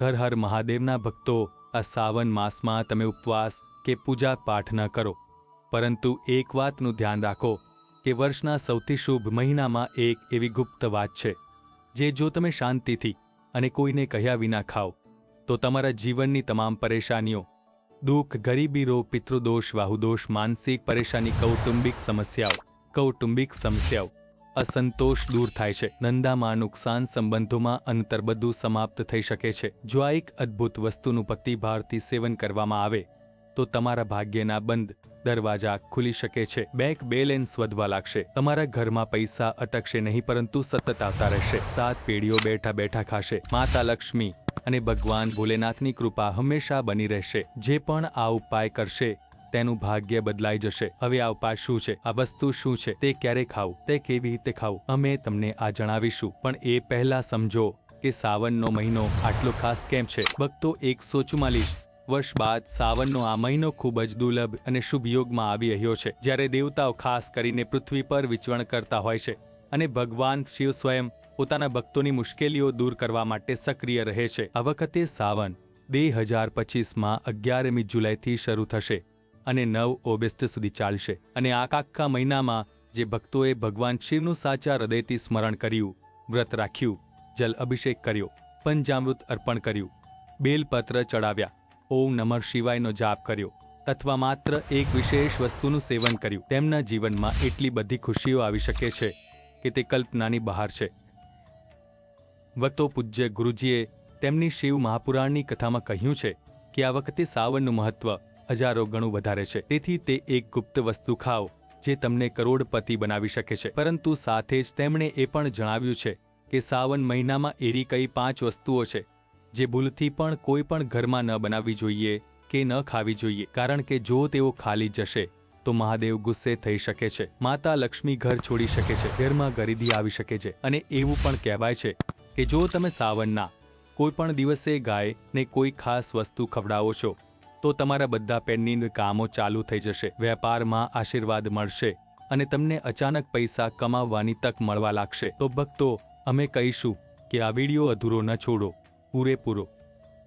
હર હર મહાદેવના ભક્તો, આ સાવન માસમાં તમે ઉપવાસ કે પૂજા પાઠ ન કરો. પરંતુ એક વાતનું ધ્યાન રાખો કે વર્ષના સૌથી શુભ મહિનામાં એક એવી ગુપ્ત વાત છે, જે જો તમે શાંતિથી અને કોઈને કહ્યા વિના ખાઓ, તો તમારા જીવનની તમામ પરેશાનીઓ, દુઃખ, ગરીબી, રોગ, પિતૃદોષ, વાહુદોષ, માનસિક પરેશાની, કૌટુંબિક સમસ્યાઓ કૌટુંબિક સમસ્યાઓ અસંતોષ દૂર થાય છે. નંદામાં નુકસાન સંબંધોમાં અંતર બધું સમાપ્ત થઈ શકે છે. જો આ એક અદ્ભુત વસ્તુનું ભક્તિભાવથી સેવન કરવામાં આવે, તો તમારા ભાગ્યના બંધ દરવાજા ખુલી શકે છે. બેંક બેલેન્સ વધવા લાગશે. તમારા ઘરમાં પૈસા અટકશે નહીં, પરંતુ સતત આવતા રહેશે. સાત પેઢીઓ બેઠા બેઠા ખાશે. માતા લક્ષ્મી અને ભગવાન ભોલેનાથની કૃપા હંમેશા બની રહેશે. જે પણ આ ઉપાય કરશે તેનું ભાગ્ય બદલાઈ જશે. હવે આ ઉપાય શું છે? આ વસ્તુ શું છે? તે ક્યારે ખાવું? તે કેવી રીતે ખાવું? અમે તમને આ જણાવીશું. પણ એ પહેલા સમજો કે સાવનનો મહિનો આટલો ખાસ કેમ છે? ભક્તો એકસો ચુમ્માલીસ વર્ષ બાદ સાવનનો આ મહિનો ખૂબ જ દુર્લભ અને શુભ યોગમાં આવી રહ્યો છે. જ્યારે દેવતાઓ ખાસ કરીને પૃથ્વી પર વિચરણ કરતા હોય છે અને ભગવાન શિવ સ્વયં પોતાના ભક્તોની મુશ્કેલીઓ દૂર કરવા માટે સક્રિય રહે છે. આ વખતે સાવન બે હજાર પચીસમાં અગિયારમી જુલાઈથી શરૂ થશે. અને નવ ઓગસ્ટ સુધી ચાલશે. અને આ આખા મહિનામાં જે ભક્તોએ ભગવાન શિવનું સાચા હૃદયથી સ્મરણ કર્યું, વ્રત રાખ્યું, જલ અભિષેક કર્યો, પંચામૃત અર્પણ કર્યું, બેલપત્ર ચડાવ્યા, ઓમ નમઃ શિવાયનો જાપ કર્યો અથવા માત્ર એક વિશેષ વસ્તુનું સેવન કર્યું. તેમના જીવનમાં એટલી બધી ખુશીઓ આવી શકે છે કે તે કલ્પનાની બહાર છે. વક્તો પૂજ્ય ગુરુજીએ તેમની શિવ મહાપુરાણની કથામાં કહ્યું છે કે આ વખતે સાવનનું મહત્વ હજારો ગણું વધારે છે. તેથી તે એક ગુપ્ત વસ્તુ ખાઓ, જે તમને કરોડપતિ બનાવી શકે છે. પરંતુ સાથે જ તેમણે એ પણ જણાવ્યું છે કે સાવન મહિનામાં એવી કઈ પાંચ વસ્તુઓ છે, જે ભૂલથી પણ કોઈ પણ ઘરમાં ન બનાવવી જોઈએ કે ન ખાવી જોઈએ. કારણ કે જો તેઓ ખાલી જશે, તો મહાદેવ ગુસ્સે થઈ શકે છે. માતા લક્ષ્મી ઘર છોડી શકે છે. ઘરમાં ગરીબી આવી શકે છે. અને એવું પણ કહેવાય છે કે જો તમે સાવનના કોઈ પણ દિવસે ગાયને કોઈ ખાસ વસ્તુ ખવડાવો છો તો તમારા બધા પેન્ડિંગ કામો ચાલુ થઈ જશે. વેપારમાં આશીર્વાદ મળશે અને તમને અચાનક પૈસા કમાવવાની તક મળવા લાગશે. તો ભક્તો, અમે કહીશું કે આ વીડિયો અધૂરો ન છોડો. પૂરેપૂરો.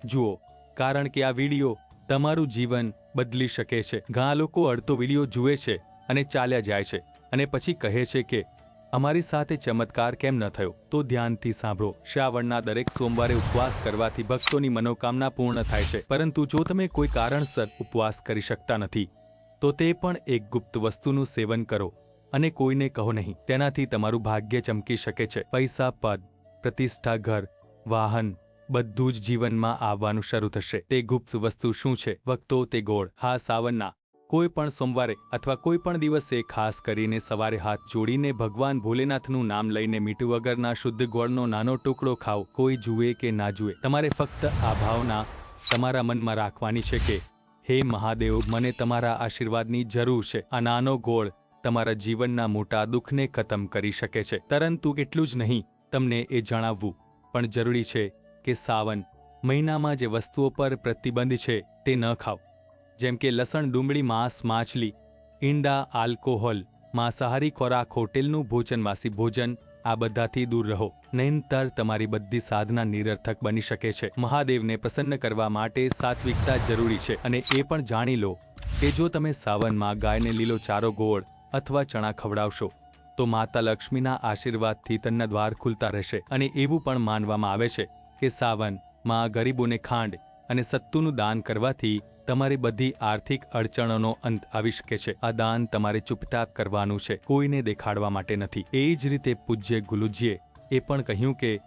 જુઓ, કારણ કે આ વીડિયો તમારું જીવન બદલી શકે છે. ઘણા લોકો અડધો વીડિયો જુએ છે અને ચાલ્યા જાય છે અને પછી કહે છે કે અમારી સાથે ચમત્કાર કેમ ન થયો, તો ધ્યાનથી સાંભળો. શ્રાવણના દરેક સોમવારે ઉપવાસ કરવાથી ભક્તોની મનોકામના પૂર્ણ થાય છે. પરંતુ જો તમે કોઈ કારણસર ઉપવાસ કરી શકતા નથી, તો તે પણ એક ગુપ્ત વસ્તુનું સેવન કરો અને કોઈને કહો નહીં. તેનાથી તમારું ભાગ્ય ચમકી શકે છે. પૈસા, પદ, પ્રતિષ્ઠા, ઘર, વાહન, બધું જ જીવનમાં આવવાનું શરૂ થશે. તે ગુપ્ત વસ્તુ શું છે? વખતો તે ગોળ. હા, સાવનના કોઈ પણ સોમવારે અથવા કોઈ પણ દિવસે ખાસ કરીને સવારે હાથ જોડીને ભગવાન ભોલેનાથનું નામ લઈને મીઠું વગરના શુદ્ધ ગોળનો નાનો ટુકડો ખાઓ કોઈ જુએ કે ના જુએ. તમારે ફક્ત આ ભાવના તમારા મનમાં રાખવાની છે કે, હે મહાદેવ, મને તમારા આશીર્વાદની જરૂર છે. આ નાનો ગોળ તમારા જીવનના મોટા દુઃખને ખતમ કરી શકે છે. પરંતુ એટલું જ નહીં, તમને એ જણાવવું પણ જરૂરી છે કે સાવન મહિનામાં જે વસ્તુઓ પર પ્રતિબંધ છે તે ન ખાઓ જેમ કે લસણ ડુંગળી માંસ માછલી, ઈંડા, આલ્કોહોલ, માંસાહારી ખોરાક, હોટેલનું ભોજનવાસી ભોજન, આ બધાથી દૂર રહો. નહીંતર તમારી બધી સાધના નિરર્થક બની શકે છે. મહાદેવને પ્રસન્ન કરવા માટે સાત્વિકતા જરૂરી છે. અને એ પણ જાણી લો કે જો તમે સાવનમાં ગાયને લીલો ચારો ગોળ અથવા ચણા ખવડાવશો, તો માતા લક્ષ્મીના આશીર્વાદથી તન્ના દ્વાર ખુલતા રહેશે. અને એવું પણ માનવામાં આવે છે કે સાવનમાં ગરીબોને ખાંડ અને સત્તુનું દાન કરવાથી તમારી બધી આર્થિક અડચણોનો અંત આવી શકે છે. આ દાન તમારે ચૂપતા કરવાનું છે. કોઈને દેખાડવા માટે નથી. એ જ રીતે પૂજ્ય ગુલુજીએ એ પણ કહ્યું કે,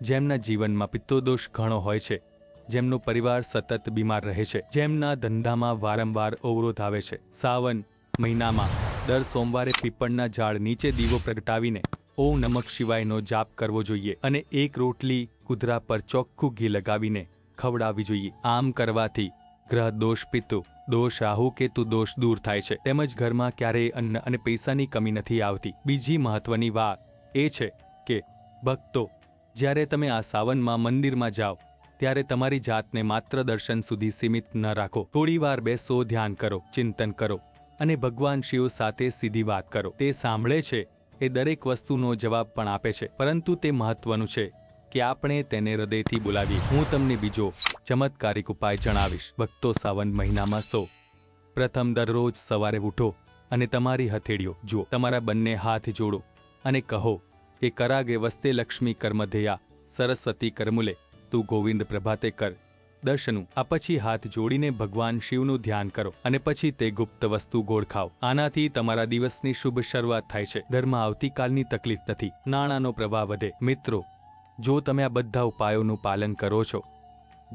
જેમના જીવનમાં પિત્તોદોષ ઘણો હોય છે, જેમનો પરિવાર સતત બીમાર રહે છે, જેમના ધંધામાં વારંવાર અવરોધ આવે છે, સાવન મહિનામાં દર સોમવારે પીપળના ઝાડ નીચે દીવો પ્રગટાવીને ઓમ નમક શિવાયનો જાપ કરવો જોઈએ અને એક રોટલી કુદરા પર ચોખ્ખું ઘી લગાવીને ખવડાવવી જોઈએ. આમ કરવાથી ગ્રહ દોષ પિત્તુ દોષ રાહુ કેતુ દોષ દૂર થાય છે. તેમજ ઘરમાં ક્યારેય અન્ન અને પૈસાની કમી નથી આવતી. બીજી મહત્વની વાત એ છે કે, ભક્તો, જ્યારે તમે આ સાવનમાં મંદિરમાં જાઓ, ત્યારે તમારી જાતને માત્ર દર્શન સુધી સીમિત ન રાખો. થોડીવાર બેસો, ધ્યાન કરો, ચિંતન કરો અને ભગવાન શિવ સાથે સીધી વાત કરો. તે સાંભળે છે એ દરેક વસ્તુનો જવાબ પણ આપે છે. પરંતુ તે મહત્વનું છે કે આપણે તેને હૃદયથી બોલાવી હું તમને બીજો ચમત્કારિક ઉપાય જણાવીશ. ભક્તો સાવન મહિનામાં સો. પ્રથમ દરરોજ સવારે ઉઠો અને તમારી હથેળીઓ જુઓ. તમારા બંને હાથ જોડો અને કહો કે, કરાગે વસ્તે લક્ષ્મી કર્મધેયા સરસ્વતી કર્મુલે, તું ગોવિંદ પ્રભાતે કર. દર્શનું, આ પછી હાથ જોડીને ભગવાન શિવનું ધ્યાન કરો અને પછી તે ગુપ્ત વસ્તુ ગોળ ખાઓ. આનાથી તમારા દિવસની શુભ શરૂઆત થાય છે. ઘરમાં આવતીકાલની તકલીફ નથી. નાણાંનો પ્રવાહ વધે. મિત્રો જો તમે આ બધા ઉપાયોનું પાલન કરો છો,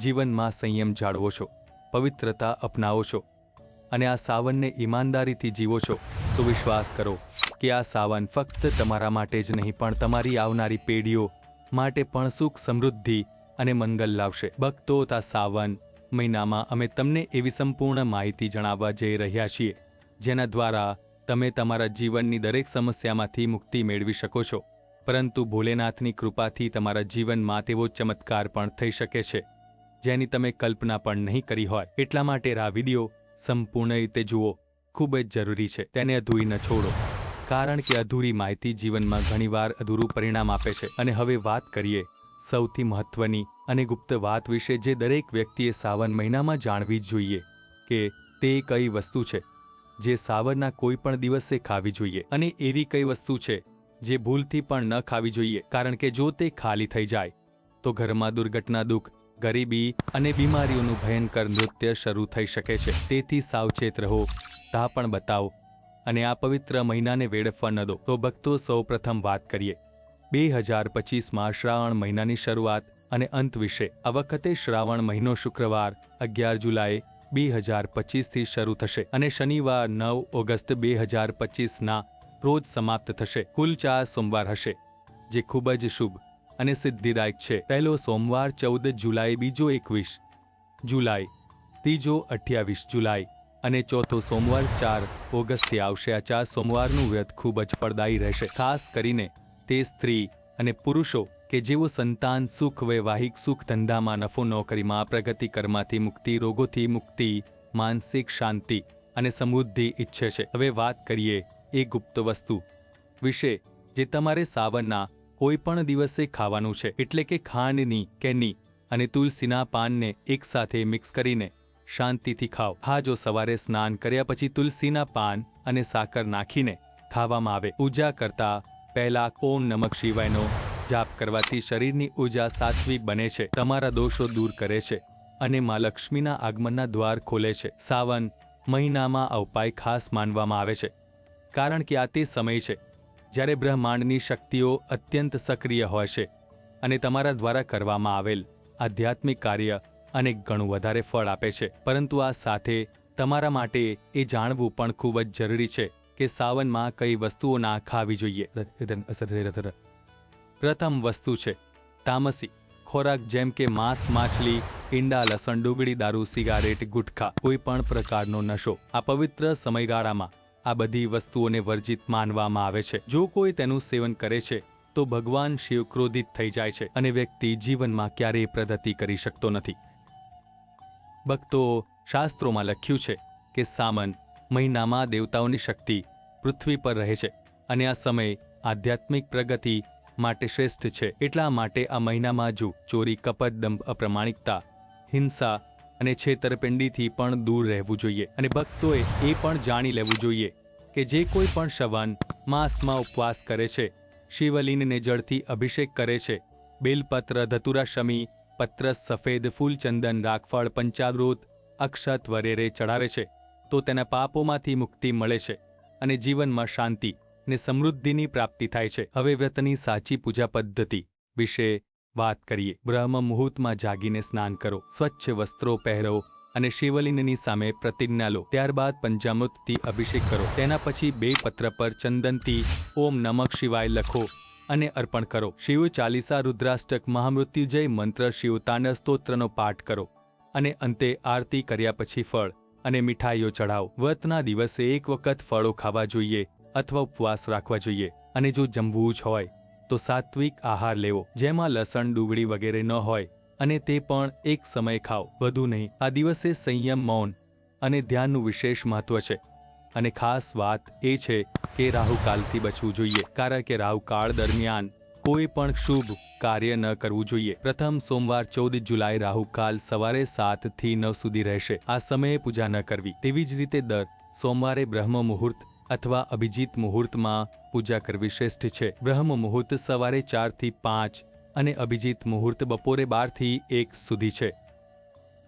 જીવનમાં સંયમ જાળવો છો, પવિત્રતા અપનાવો છો અને આ સાવનને ઈમાનદારીથી જીવો છો, તો વિશ્વાસ કરો કે આ સાવન ફક્ત તમારા માટે જ નહીં, પણ તમારી આવનારી પેઢીઓ માટે પણ સુખ, સમૃદ્ધિ અને મંગલ લાવશે. ભક્તો, તા સાવન મહિનામાં અમે તમને એવી સંપૂર્ણ માહિતી જણાવવા જઈ રહ્યા છીએ, જેના દ્વારા તમે તમારા જીવનની દરેક સમસ્યામાંથી મુક્તિ મેળવી શકો છો. પરંતુ ભોલેનાથની કૃપાથી તમારા જીવનમાં તેવો ચમત્કાર પણ થઈ શકે છે, જેની તમે કલ્પના પણ નહીં કરી હોય. એટલા માટે આ વિડિયો સંપૂર્ણ રીતે જુઓ. ખૂબ જ જરૂરી છે. તેને અધૂરી ન છોડો, કારણ કે અધૂરી માહિતી જીવનમાં ઘણીવાર અધૂરું પરિણામ આપે છે. અને હવે વાત કરીએ સૌથી મહત્વની અને ગુપ્ત વાત વિશે, જે દરેક વ્યક્તિએ સાવન મહિનામાં જાણવી જ જોઈએ કે તે કઈ વસ્તુ છે, જે સાવનના કોઈ પણ દિવસે ખાવી જોઈએ. અને એવી કઈ વસ્તુ છે જે ભૂલથી પણ ન ખાવી જોઈએ, કારણ કે જો તે ખાલી થઈ જાય, તો ઘરમાં દુર્ઘટના, દુઃખ, ગરીબી અને બીમારીઓનું ભયંકર નૃત્ય શરૂ થઈ શકે છે. તેથી સાવચેત રહો, તા પણ બતાવો અને આ પવિત્ર મહિનાને વેડફવા ન દો. તો ભક્તો સૌ પ્રથમ વાત કરીએ. બે હજાર પચીસમાં શ્રાવણ મહિનાની શરૂઆત અને અંત વિશે. આ વખતે શ્રાવણ મહિનો શુક્રવાર, અગિયાર જુલાઈ બે હજાર પચીસથી શરૂ થશે અને શનિવાર નવ ઓગસ્ટ બે હજાર પચીસના રોજ સમાપ્ત થશે. કુલ ચાર સોમવાર હશે, જે ખૂબ જ શુભ અને સિદ્ધિદાયક છે. પહેલો સોમવાર ચૌદ જુલાઈ, બીજો એકવીસ જુલાઈ, ત્રીજો અઠ્યાવીસ જુલાઈ અને ચોથો સોમવાર ચાર ઓગસ્ટથી આવશે. આ ચાર સોમવારનું વ્રત ખૂબ જ ફળદાયી રહેશે. ખાસ કરીને તે સ્ત્રી અને પુરુષો કે જેઓ સંતાન, સુખ, વૈવાહિક સુખ, ધંધામાં નફો નોકરીમાં પ્રગતિ કરમાંથી મુક્તિ, રોગોથી મુક્તિ, માનસિક શાંતિ અને સમૃદ્ધિ ઈચ્છે છે. હવે વાત કરીએ એ ગુપ્ત વસ્તુ વિશે, જે તમારે સાવનના કોઈ પણ દિવસે ખાવાનું છે. એટલે કે ખાંડની, કેની અને તુલસીના પાનને એકસાથે મિક્સ કરીને શાંતિથી ખાઓ. હા, જો સવારે સ્નાન કર્યા પછી તુલસીના પાન અને સાકર નાખીને ખાવામાં આવે. પૂજા કરતા પહેલા ઓમ નમક શિવાયનો જાપ કરવાથી શરીરની ઊર્જા સાત્વિક બને છે. તમારા દોષો દૂર કરે છે અને મા લક્ષ્મીના આગમનના દ્વાર ખોલે છે. સાવન મહિનામાં અવપાય ખાસ માનવામાં આવે છે. કારણ કે આ તે સમય છે જ્યારે બ્રહ્માંડની શક્તિઓ અત્યંત સક્રિય હોય છે અને તમારા દ્વારા કરવામાં આવેલ આધ્યાત્મિક કાર્ય અનેક ગણું વધારે ફળ આપે છે. પરંતુ આ સાથે તમારા માટે એ જાણવું પણ ખૂબ જ જરૂરી છે કે સાવનમાં કઈ વસ્તુઓ ના ખાવી જોઈએ. પ્રથમ વસ્તુ છે તામસી. ખોરાક જેમ કે માંસ, માછલી, ઈંડા, લસણ, ડુંગળી, દારૂ, સિગારેટ, ગુટખા, કોઈ પણ પ્રકારનો નશો આ પવિત્ર સમયગાળામાં આ બધી વસ્તુઓને વર્જિત માનવામાં આવે છે. જો કોઈ તેનું સેવન કરે છે, તો ભગવાન શિવ ક્રોધિત થઈ જાય છે અને વ્યક્તિ જીવનમાં ક્યારેય પ્રગતિ કરી શકતો નથી. ભક્તો શાસ્ત્રોમાં લખ્યું છે કે સામન મહિનામાં દેવતાઓની શક્તિ પૃથ્વી પર રહે છે અને આ સમય આધ્યાત્મિક પ્રગતિ માટે શ્રેષ્ઠ છે. એટલા માટે આ મહિનામાં જો ચોરી કપટ દંભ અપ્રમાણિકતા, હિંસા અને છેતરપિંડીથી પણ દૂર રહેવું જોઈએ. અને ભક્તોએ એ પણ જાણી લેવું જોઈએ કે જે કોઈ પણ શવન માસમાં ઉપવાસ કરે છે, શિવલિંગને જળથી અભિષેક કરે છે. બેલપત્ર ધતુરા શમી પત્ર, સફેદ ફૂલચંદન, રાખફળ, પંચામૃત, અક્ષત વગેરે ચઢાવે છે તો તેના પાપોમાંથી મુક્તિ મળે છે અને જીવનમાં શાંતિ ને સમૃદ્ધિની પ્રાપ્તિ થાય છે. હવે વ્રતની સાચી પૂજા પદ્ધતિ વિશે વાત કરીએ. બ્રહ્મ મુહૂર્તમાં જાગીને સ્નાન કરો. સ્વચ્છ વસ્ત્રો પહેરો અને શિવલિંગની સામે પ્રતિજ્ઞા લો. ત્યારબાદ પંચામૃતથી અભિષેક કરો. તેના પછી બે પત્ર પર ચંદનથી ઓમ નમક શિવાય લખો અને અર્પણ કરો. શિવ ચાલીસા રુદ્રાષ્ટક મહામૃત્યુજય મંત્ર શિવતાન સ્તોત્રનો પાઠ કરો અને અંતે આરતી કર્યા પછી ફળ અને મીઠાઈઓ ચઢાવો વ્રતના દિવસે એક વખત ફળો ખાવા જોઈએ અથવા ઉપવાસ રાખવા જોઈએ અને જો જમવું જ હોય તો સાત્વિક આહાર લેવો, જેમાં લસણ, ડુંગળી વગેરે ન હોય, અને તે પણ એક સમય ખાઓ. વધુ નહીં, આ દિવસે સંયમ, મૌન અને ધ્યાનનું વિશેષ મહત્વ છે. અને ખાસ વાત એ છે કે રાહુકાલથી બચવું જોઈએ, કારણ કે રાહુકાળ દરમિયાન કોઈ પણ શુભ કાર્ય ન કરવું જોઈએ. પ્રથમ સોમવાર ચૌદ જુલાઈ રાહુકાલ સવારે સાતથી નવ સુધી રહેશે. આ સમયે પૂજા ન કરવી. તેવી જ રીતે દર સોમવારે બ્રહ્મ મુહૂર્ત અથવા અભિજીત મુહૂર્તમાં પૂજા કરવી શ્રેષ્ઠ છે. બ્રહ્મ મુહૂર્ત સવારે ચારથી પાંચ અને અભિજીત મુહૂર્ત બપોરે બારથી એક સુધી છે.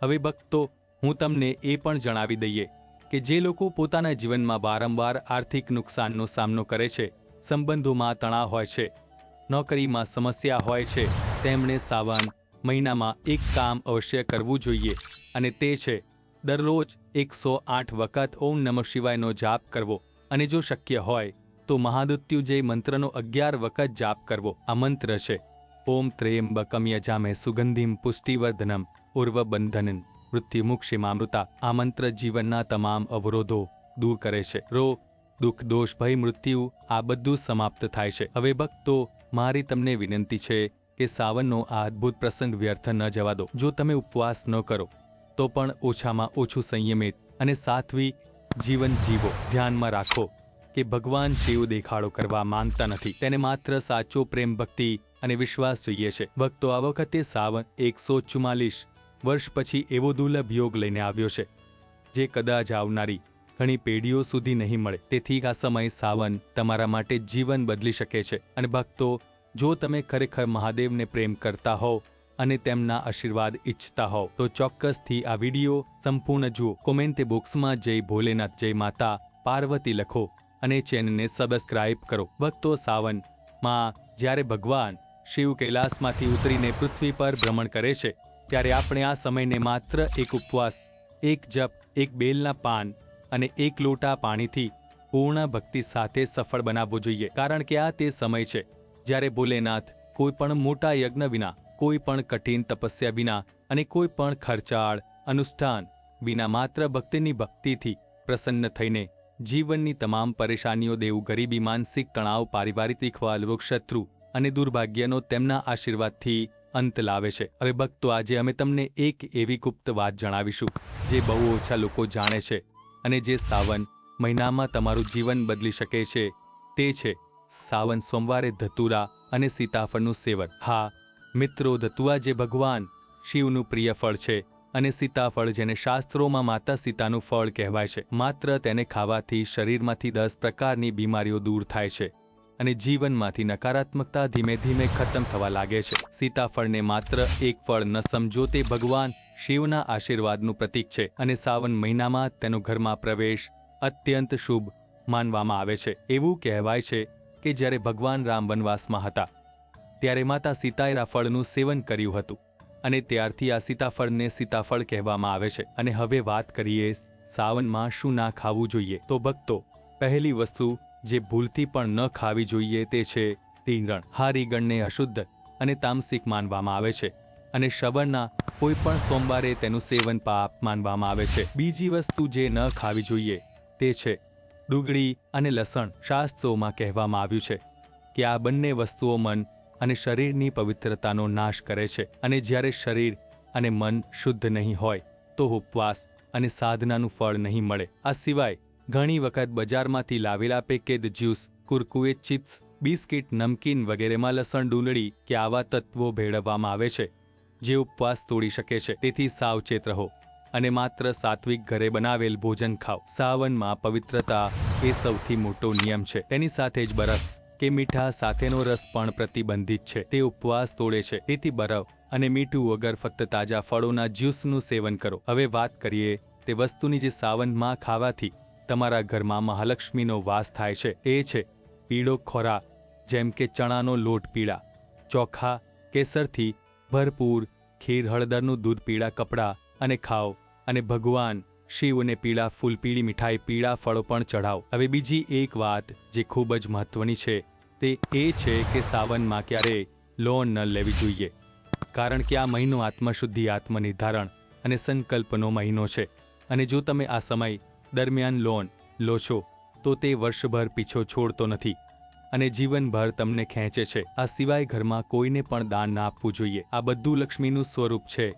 હવે ભક્તો, હું તમને એ પણ જણાવી દઈએ કે જે લોકો પોતાના જીવનમાં વારંવાર આર્થિક નુકસાનનો સામનો કરે છે, સંબંધોમાં તણાવ હોય છે, નોકરીમાં સમસ્યા હોય છે, તેમણે સાવન મહિનામાં એક કામ અવશ્ય કરવું જોઈએ અને તે છે, દરરોજ એકસો આઠ વખત ઓમ નમઃ શિવાયનો જાપ કરવો. અને જો શક્ય હોય, તો મહાદુત્યુજય મંત્રનો અગિયાર વખત જાપ કરવો. આ મંત્ર છે, ઓમ ત્રેયંબકમ યજામે સુગંધિમ પુષ્ટિવર્ધનમ ઉર્વબંધનન મૃત્યુમુક્ષિમામૃતા. આ મંત્ર જીવનના તમામ અવરોધો દૂર કરે છે. રો, દુઃખ, દોષ, ભય, મૃત્યુ, આ બધું સમાપ્ત થાય છે. હવે ભક્તો, મારી તમને વિનંતી છે કે સાવનનો આ અદ્ભુત પ્રસંગ વ્યર્થ ન જવા દો. જો તમે ઉપવાસ ન કરો, તો પણ ઓછામાં ઓછું સંયમિત અને સાત્વી જીવન જીવો, ધ્યાનમાં રાખો કે ભગવાન શિવ દેખાડો કરવા માંગતા નથી. તેને માત્ર સાચો પ્રેમ, ભક્તિ અને વિશ્વાસ જોઈએ છે. ભક્તો આ વખતે સાવન એકસો ચુમ્માલીસ વર્ષ પછી એવો દુર્લભ યોગ લઈને આવ્યો છે, જે કદાચ આવનારી ઘણી પેઢીઓ સુધી નહીં મળે. તેથી આ સમય સાવન તમારા માટે જીવન બદલી શકે છે. અને ભક્તો, જો તમે ખરેખર મહાદેવને પ્રેમ કરતા હોવ અને તેમના આશીર્વાદ ઈચ્છતા હોવ. તો ચોક્કસથી આ વીડિયો સંપૂર્ણ જુઓ. કોમેન્ટ બોક્સમાં જય ભોલેનાથ, જય માતા, પાર્વતી લખો અને ચેનલને સબસ્ક્રાઇબ કરો. ભક્તો સાવન, માં જ્યારે ભગવાન શિવ કૈલાસમાંથી ઉતરીને પૃથ્વી પર ભ્રમણ કરે છે, ત્યારે આપણે આ સમયને માત્ર એક ઉપવાસ, એક જપ, એક બેલના પાન અને એક લોટા પાણીથી પૂર્ણ ભક્તિ સાથે સફળ બનાવવો જોઈએ. કારણ કે આ તે સમય છે જ્યારે ભોલેનાથ કોઈ પણ મોટા યજ્ઞ વિના કોઈ પણ કઠિન તપસ્યા વિના અને કોઈ પણ ખર્ચાળ અનુષ્ઠાન વિના માત્ર ભક્તિની ભક્તિથી પ્રસન્ન થઈને જીવનની તમામ પરેશાનીઓ દેવું ગરીબી માનસિક તણાવ પારિવારિક વિખવાલ શત્રુ અને દુર્ભાગ્યનો તેમના આશીર્વાદથી અંત લાવે છે. હવે ભક્તો, આજે અમે તમને એક એવી ગુપ્ત વાત જણાવીશું જે બહુ ઓછા લોકો જાણે છે અને જે સાવન મહિનામાં તમારું જીવન બદલી શકે છે. તે છે સાવન સોમવારે ધતુરા અને સીતાફળનું સેવન. હા મિત્રો ધતુઆ જે ભગવાન, શિવનું પ્રિય ફળ છે અને સીતાફળ જેને શાસ્ત્રોમાં માતા સીતાનું ફળ કહેવાય છે, માત્ર તેને ખાવાથી શરીરમાંથી દસ પ્રકારની બીમારીઓ દૂર થાય છે અને જીવનમાંથી નકારાત્મકતા ધીમે ધીમે ખતમ થવા લાગે છે. સીતાફળને માત્ર એક ફળ ન સમજો, તે ભગવાન શિવના આશીર્વાદનું પ્રતીક છે અને સાવન મહિનામાં તેનો ઘરમાં પ્રવેશ અત્યંત શુભ માનવામાં આવે છે. એવું કહેવાય છે કે જ્યારે ભગવાન રામ વનવાસમાં હતા ત્યારે માતા સીતાએ આ ફળનું સેવન કર્યું હતું અને ત્યારથી આ સીતાફળને સીતાફળ કહેવામાં આવે છે. અને હવે વાત કરીએ સાવનમાં શું ના ખાવું જોઈએ. તો ભક્તો, પહેલી વસ્તુ જે ભૂલથી પણ ન ખાવી જોઈએ તે છે તીંગણ હારીગણને અશુદ્ધ અને તામસિક માનવામાં આવે છે અને શ્રવણના કોઈ પણ સોમવારે તેનું સેવન પાપ માનવામાં આવે છે. બીજી વસ્તુ જે ન ખાવી જોઈએ તે છે ડુંગળી અને લસણ શાસ્ત્રોમાં કહેવામાં આવ્યું છે કે આ બંને વસ્તુઓ મન અને શરીરની પવિત્રતાનો નાશ કરે છે. અને જ્યારે શરીર અને મન શુદ્ધ નહીં હોય, તો ઉપવાસ અને સાધનાનું ફળ નહીં મળે. આ સિવાય, ઘણી વખત બજારમાંથી લાવેલા packed juice, Kurkure chips, biscuit, નમકીન વગેરેમાં લસણ ડુંગળી કે આવા તત્વો ભેળવવામાં આવે છે, જે ઉપવાસ તોડી શકે છે. તેથી સાવચેત રહો અને માત્ર સાત્વિક ઘરે બનાવેલ ભોજન ખાઓ. સાવનમાં પવિત્રતા એ સૌથી મોટો નિયમ છે. તેની સાથે જ બરફ કે મીઠા સાથેનો રસ પણ પ્રતિબંધિત છે. તે ઉપવાસ તોડે છે. તેથી બરફ અને મીઠું વગર ફક્ત તાજા ફળોના જ્યુસનું સેવન કરો. હવે વાત કરીએ તે વસ્તુની જે સાવનમાં ખાવાથી તમારા ઘરમાં મહાલક્ષ્મીનો વાસ થાય છે. એ છે પીળો ખોરાક જેમ કે ચણાનો લોટ પીળા, ચોખા, કેસરથી ભરપૂર ખીર હળદરનું દૂધ પીળા કપડાં અને ખાઓ. અને ભગવાન શિવને પીળા ફૂલ પીળી મીઠાઈ પીળા ફળો પણ ચઢાવો. હવે બીજી એક વાત જે ખૂબ જ મહત્વની છે. તે એ છે કે સાવનમાં ક્યારે લોન ન લેવી જોઈએ. કારણ કે આ મહિનો આત્મશુદ્ધિ, આત્મનિર્ધારણ અને સંકલ્પનો મહિનો છે. અને જો તમે આ સમય દરમિયાન લોન લો છો, તો તે વર્ષભર પીછો છોડતો નથી. અને જીવનભર તમને ખેંચે છે. આ સિવાય ઘરમાં કોઈને પણ દાન ના આપવું જોઈએ. આ બધું લક્ષ્મીનું સ્વરૂપ છે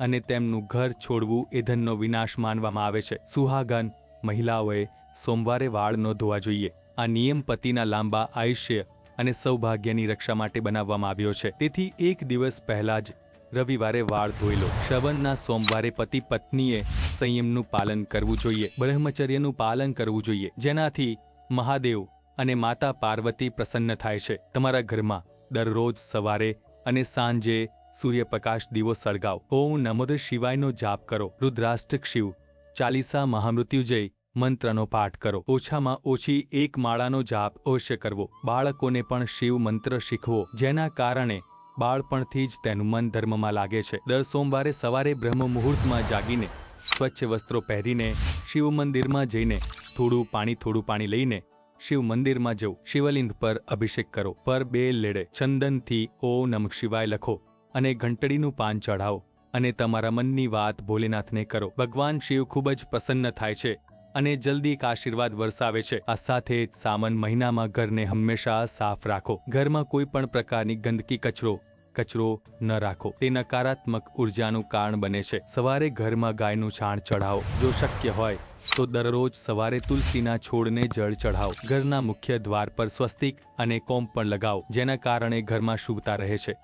અને તેમનું ઘર છોડવું એ ધનનો વિનાશ માનવામાં આવે છે. સુહાગન મહિલાઓએ સોમવારે વાળ ન ધોવા જોઈએ. આ નિયમ પતિના લાંબા આયુષ્ય અને સૌભાગ્યની રક્ષા માટે બનાવવામાં આવ્યો છે. તેથી એક દિવસ પહેલા જ રવિવારે વાળ ધોઈ લો. શ્રવણના સોમવારે પતિ પત્નીએ સંયમનું પાલન કરવું જોઈએ. બ્રહ્મચર્યનું પાલન કરવું જોઈએ. જેનાથી મહાદેવ અને માતા પાર્વતી પ્રસન્ન થાય છે. તમારા ઘરમાં દરરોજ સવારે અને સાંજે સૂર્યપ્રકાશ દીવો સળગાવ. ઓમ નમોદ શિવાયનો જાપ કરો. રુદ્રાષ્ટક શિવ, ચાલીસા મહામૃત્યુજય મંત્રનો પાઠ કરો. ઓછામાં ઓછી એક માળાનો જાપ અવશ્ય કરવો. બાળકોને પણ શિવ મંત્ર શીખવો, જેના કારણે બાળપણથી જ તેનું મન ધર્મમાં લાગે છે. દર સોમવારે સવારે બ્રહ્મ મુહૂર્તમાં જાગીને સ્વચ્છ વસ્ત્રો પહેરીને શિવ મંદિરમાં જઈને થોડું પાણી થોડું પાણી લઈને શિવ મંદિરમાં જવું. શિવલિંગ પર અભિષેક કરો. પર બે લેડે. ચંદનથી ઓ નમ શિવાય લખો અને ઘંટડીનું પાન ચઢાવો અને તમારા મનની વાત ભોલેનાથને કરો. ભગવાન શિવ ખૂબ જ પ્રસન્ન થાય છે. અને જલ્દી એક આશીર્વાદ વરસાવે છે. આ સાથે સામન મહિનામાં ઘરને હંમેશા સાફ રાખો. ઘરમાં કોઈ પણ પ્રકારની ગંદકી કચરો કચરો ન રાખો. તે નકારાત્મક ઉર્જાનું કારણ બને છે. સવારે ઘરમાં ગાયનું છાણ ચઢાવો. જો શક્ય હોય, તો દરરોજ સવારે તુલસીના છોડને જળ ચઢાવો. ઘરના મુખ્ય દ્વાર પર સ્વસ્તિક અને કોમ પણ લગાવો, જેના કારણે ઘરમાં શુભતા રહે છે.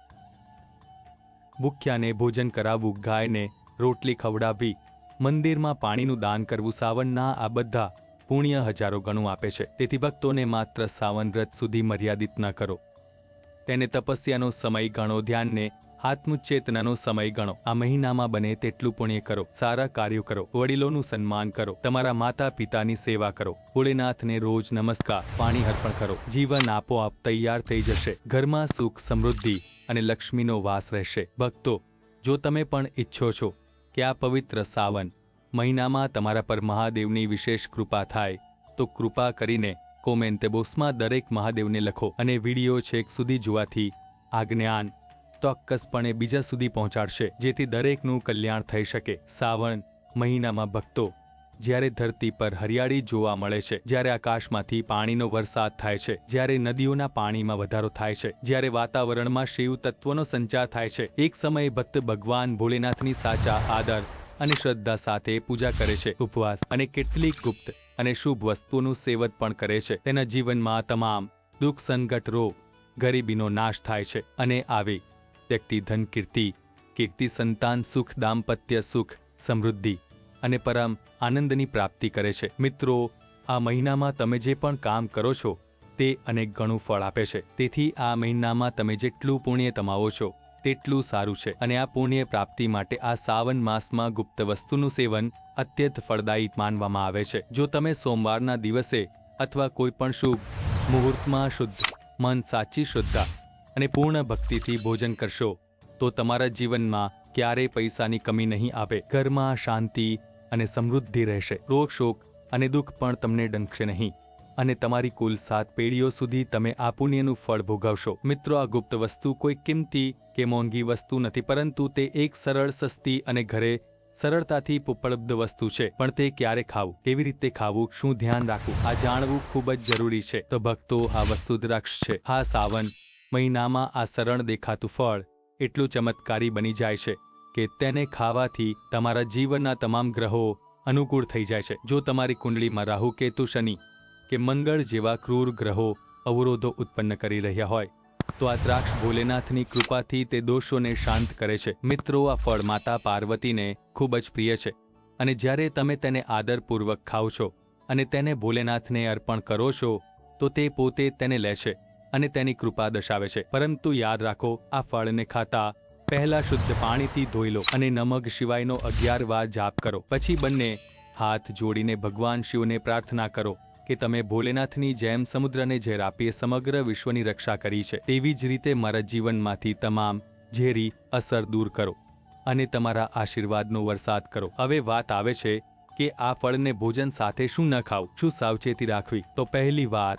ભૂખ્યાને ભોજન કરાવવું, ગાયને રોટલી ખવડાવવી મંદિરમાં પાણીનું દાન કરવું સાવનના આ બધા પુણ્ય હજારો ગણું આપે છે. તેથી ભક્તોને માત્ર સાવન વ્રત સુધી મર્યાદિત ન કરો. તેને તપસ્યાનો સમય ગણો, ધ્યાનને આત્મચેતનાનો સમય ગણો. આ મહિનામાં બને તેટલું પુણ્ય કરો, સારા કાર્યો કરો, વડીલોનું સન્માન કરો, તમારા માતા પિતાની સેવા કરો, ભોળેનાથને રોજ નમસ્કાર, પાણી અર્પણ કરો. જીવન આપોઆપ તૈયાર થઈ જશે. ઘરમાં સુખ સમૃદ્ધિ અને લક્ષ્મીનો વાસ રહેશે. ભક્તો, જો તમે પણ ઈચ્છો છો કે આ પવિત્ર સાવન? મહિનામાં તમારા પર મહાદેવની વિશેષ કૃપા થાય, તો કૃપા કરીને કોમેન્ટ બોક્સમાં દરેક મહાદેવને લખો અને વીડિયો છેક સુધી જોવાથી આ જ્ઞાન ચોક્કસપણે બીજા સુધી પહોંચાડશે, જેથી દરેકનું કલ્યાણ થઈ શકે. સાવણ મહિનામાં ભક્તો જ્યારે ધરતી પર હરિયાળી જોવા મળે છે, જ્યારે આકાશમાંથી પાણીનો વરસાદ થાય છે, જ્યારે નદીઓના પાણીમાં વધારો થાય છે, જ્યારે વાતાવરણમાં શિવ તત્વનો સંચાર થાય છે, એક સમયે ભક્ત ભગવાન ભોલેનાથની સાચા આદર અને શ્રદ્ધા સાથે પૂજા કરે છે, ઉપવાસ અને કેટલીક ગુપ્ત અને શુભ વસ્તુઓનું સેવન પણ કરે છે, તેના જીવનમાં તમામ દુઃખ સંકટ રોગ ગરીબીનો નાશ થાય છે અને આવી વ્યક્તિ ધન, કીર્તિ કીર્તિ, સંતાન, સુખ, દાંપત્ય, સુખ, સમૃદ્ધિ અને પરમ આનંદની પ્રાપ્તિ કરે છે. મિત્રો, આ મહિનામાં તમે જે પણ કામ કરો છો, તે અનેક ગણું ફળ આપે છે. તેથી આ મહિનામાં તમે જેટલું પુણ્ય કમાવો છો, તેટલું સારું છે. અને આ પુણ્ય પ્રાપ્તિ માટે આ સાવન માસમાં ગુપ્ત વસ્તુનું સેવન અત્યંત ફળદાયી માનવામાં આવે છે. જો તમે સોમવારના દિવસે અથવા કોઈ પણ શુભ મુહૂર્તમાં શુદ્ધ મન સાચી શુદ્ધતા અને પૂર્ણ ભક્તિથી ભોજન કરશો, તો તમારા જીવનમાં ક્યારેય પૈસાની કમી નહીં આવે. ઘરમાં શાંતિ અને સમૃદ્ધિ રહેશે. રોગ, શોક અને દુઃખ પણ તમને ડંખશે નહીં. અને તમારી કુલ સાત પેઢીઓ સુધી તમે આ પુણ્યનું ફળ ભોગવશો. મિત્રો, આ ગુપ્ત વસ્તુ કોઈ કિંમતી કે મોંઘી વસ્તુ નથી, પરંતુ તે એક સરળ, સસ્તી અને ઘરે સરળતાથી ઉપલબ્ધ વસ્તુ છે. પણ તે ક્યારે ખાવું? કેવી રીતે ખાવું? શું ધ્યાન રાખવું? આ જાણવું ખૂબ જ જરૂરી છે. તો ભક્તો, આ વસ્તુ દ્રાક્ષ છે. હા, સાવન. મહિનામાં આ સરળ દેખાતું ફળ એટલું ચમત્કારી બની જાય છે. કે તેને ખાવાથી તમારા જીવનના તમામ ગ્રહો અનુકૂળ થઈ જાય છે. જો તમારી કુંડળીમાં રાહુ, કેતુ, શનિ કે મંગળ જેવા ક્રૂર ગ્રહો અવરોધો ઉત્પન્ન કરી રહ્યા હોય, તો આ દ્રાક્ષ ભોલેનાથની કૃપાથી તે દોષોને શાંત કરે છે. મિત્રો, આ ફળ માતા પાર્વતીને ખૂબ જ પ્રિય છે અને જ્યારે તમે તેને આદરપૂર્વક ખાઓ છો અને તેને ભોલેનાથને અર્પણ કરો છો, તો તે પોતે તેને લે છે અને તેની કૃપા દર્શાવે છે. પરંતુ યાદ રાખો, આ ફળને ખાતા પહેલા શુદ્ધ પાણીથી ધોઈ લો અને નમક શિવાયનો અગિયાર વાર જાપ કરો. પછી બંને હાથ જોડીને ભગવાન શિવને પ્રાર્થના કરો કે તમે ભોલેનાથની જેમ સમુદ્રને ઝેર આપીએ સમગ્ર વિશ્વની રક્ષા કરી છે. તેવી જ રીતે મારા જીવનમાંથી તમામ ઝેરી અસર દૂર કરો અને તમારા આશીર્વાદનો વરસાદ કરો. હવે વાત આવે છે કે આ ફળને ભોજન સાથે શું ન ખાવું, શું સાવચેતી રાખવી? તો પહેલી વાત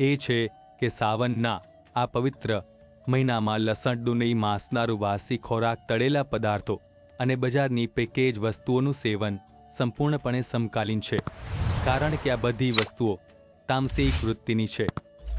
એ છે કે સાવનના આ પવિત્ર મહિનામાં લસણ, ડુંગળી, માંસનારું વાસી ખોરાક, તળેલા પદાર્થો અને બજારની પેકેજ વસ્તુઓનું સેવન સંપૂર્ણપણે સમકાલીન છે. કારણ કે આ બધી વસ્તુઓ તામસિક વૃત્તિની છે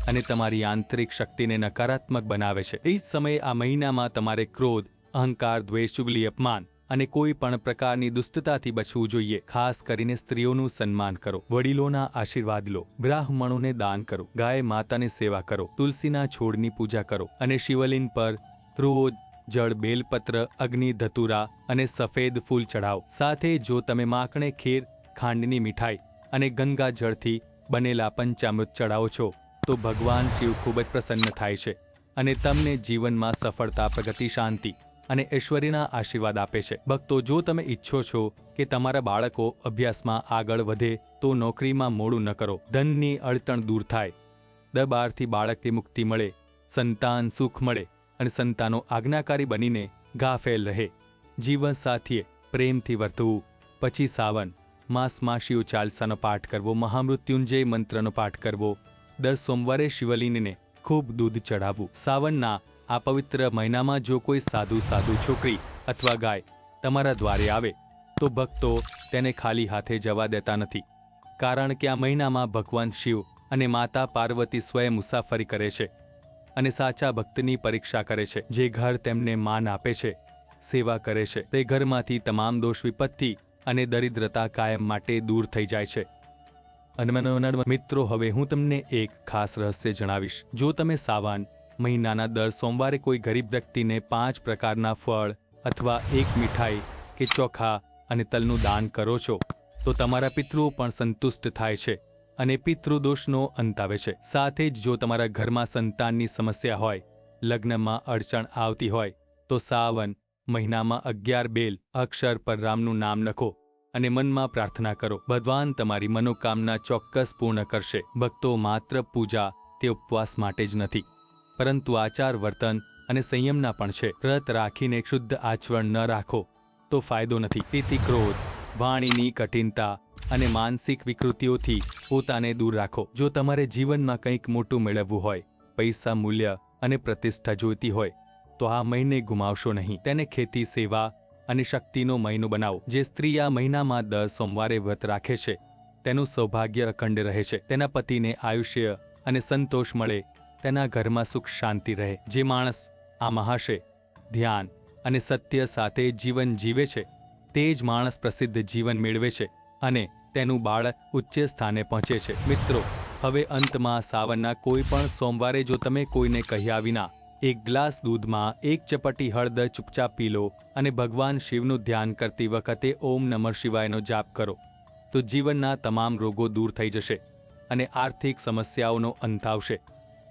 અને તમારી આંતરિક શક્તિને નકારાત્મક બનાવે છે. એ જ સમયે આ મહિનામાં તમારે ક્રોધ, અહંકાર, દ્વેષ, ચુગલી, અપમાન અને કોઈ પણ પ્રકારની દુષ્ટતાથી બચવું જોઈએ. ખાસ કરીને સ્ત્રીઓનું સન્માન કરો. વડીલોના આશીર્વાદ લો. બ્રાહ્મણોને દાન કરો. ગાય માતાની સેવા કરો. તુલસીના છોડની પૂજા કરો અને શિવલિંગ પર ધ્રુવો, જળ, બેલપત્ર, અગ્નિ, ધતુરા અને સફેદ ફૂલ ચઢાવો. સાથે જો તમે માખણે ખીર, ખાંડની મીઠાઈ અને ગંગા જળથી બનેલા પંચામૃત ચઢાવો છો, તો ભગવાન શિવ ખૂબ જ પ્રસન્ન થાય છે અને તમને જીવનમાં સફળતા, પ્રગતિ, શાંતિ અને ઐશ્વર્યના આશીર્વાદ આપે છે. ભક્તો, જો તમે ઈચ્છો છો કે તમારા બાળકો અભ્યાસમાં આગળ વધે, તો નોકરીમાં મોડું ન કરો. ધનની અડચણ દૂર થાય. દબારથી બાળકની મુક્તિ મળે, સંતાન સુખ મળે અને સંતાનો આજ્ઞાકારી બનીને ગાફેલ રહે. જીવન સાથીએ, પ્રેમથી વર્તવું. પછી સાવન, માસ માસીઓ ચાલસાનો પાઠ કરવો, મહામૃત્યુંજય મંત્રનો પાઠ કરવો. દર સોમવારે શિવલિંગને ખૂબ દૂધ ચઢાવવું. સાવનના આ પવિત્ર મહિનામાં જો કોઈ સાધુ સાધુ છોકરી અથવા ગાય તમારા દ્વારે આવે, તો ભક્તો તેને ખાલી હાથે જવા દેતા નથી. કારણ કે આ મહિનામાં ભગવાન શિવ અને માતા પાર્વતી સ્વયં મુસાફરી કરે છે અને સાચા ભક્તની પરીક્ષા કરે છે. જે ઘર તેમને માન આપે છે, સેવા કરે છે, તે ઘરમાંથી તમામ દોષ વિપત્તિ અને દરિદ્રતા કાયમ માટે દૂર થઈ જાય છે. અને મિત્રો, હવે હું તમને એક ખાસ રહસ્ય જણાવીશ. જો તમે સાવાન મહિનાના દર સોમવારે કોઈ ગરીબ વ્યક્તિને પાંચ પ્રકારના ફળ અથવા એક મીઠાઈ કે ચોખા અને તલનું દાન કરો છો, તો તમારા પિતૃઓ પણ સંતુષ્ટ થાય છે અને પિતૃદોષનો અંત આવે છે. સાથે જ જો તમારા ઘરમાં સંતાનની સમસ્યા હોય, લગ્નમાં અડચણ આવતી હોય, તો સાવન મહિનામાં અગિયાર બેલ અક્ષર પર રામનું નામ લખો અને મનમાં પ્રાર્થના કરો. ભગવાન તમારી મનોકામના ચોક્કસ પૂર્ણ કરશે. ભક્તો માત્ર પૂજા તે ઉપવાસ માટે જ નથી. પરંતુ આચાર, વર્તન અને સંયમના પણ છે. વ્રત રાખીને શુદ્ધ આચરણ ન રાખો તો ફાયદો નથી. તેથી ક્રોધ, વાણીની કઠિનતા અને માનસિક વિકૃતિઓથી પોતાને દૂર રાખો. જો તમારે જીવનમાં કંઈક મોટું મેળવવું હોય, પૈસા, મૂલ્ય અને પ્રતિષ્ઠા જોઈતી હોય, તો આ મહિને ગુમાવશો નહીં. તેને ખેતી, સેવા અને શક્તિનો મહિનો બનાવો. જે સ્ત્રી આ મહિનામાં દર સોમવારે વ્રત રાખે છે, તેનું સૌભાગ્ય અખંડ રહે છે. તેના પતિને આયુષ્ય અને સંતોષ મળે તેના ઘરમાં સુખ શાંતિ રહે. જે માણસ આ મહાશે ધ્યાન અને સત્ય સાથે જીવન જીવે છે, તે જ માણસ પ્રસિદ્ધ જીવન મેળવે છે અને તેનું બાળક ઉચ્ચ સ્થાને પહોંચે છે. મિત્રો, હવે અંતમાં સાવનના કોઈ પણ સોમવારે જો તમે કોઈને કહ્યા વિના, એક ગ્લાસ દૂધમાં એક ચપટી હળદર ચૂપચાપ પી લો અને ભગવાન શિવનું ધ્યાન કરતી વખતે ઓમ નમઃ શિવાયનો જાપ કરો, તો જીવનના તમામ રોગો દૂર થઈ જશે અને આર્થિક સમસ્યાઓનો અંત આવશે.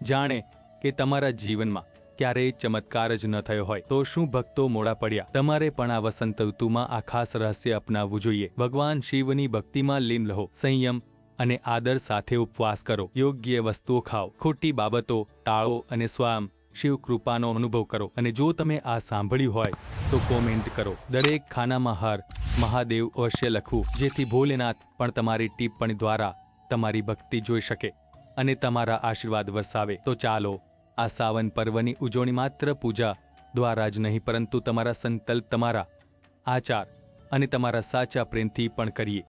જાણે કે તમારા જીવનમાં ક્યારેય ચમત્કાર જ ન થયો હોય, તો શું ભક્તો મોડા પડ્યા? તમારે પણ આ વસંત ઋતુમાં આ ખાસ રહસ્ય અપનાવવું જોઈએ. ભગવાન શિવની ભક્તિમાં લીન રહો, સંયમ અને આદર સાથે ઉપવાસ કરો. યોગ્ય વસ્તુઓ ખાઓ, ખોટી બાબતો ટાળો અને સ્વામ, શિવ કૃપાનો અનુભવ કરો. અને જો તમે આ સાંભળ્યું હોય, તો કોમેન્ટ કરો. દરેક ખાનામાં હર મહાદેવ અવશ્ય લખવું, જેથી ભોલેનાથ પણ તમારી ટિપ્પણી દ્વારા તમારી ભક્તિ જોઈ શકે. અને તમારા આશીર્વાદ વરસાવે. તો ચાલો, આ સાવન પર્વની ઉજવણી માત્ર પૂજા દ્વારા જ નહીં, પરંતુ તમારા સંકલ્પ, તમારા આચાર અને તમારા સાચા પ્રેમથી પણ કરીએ.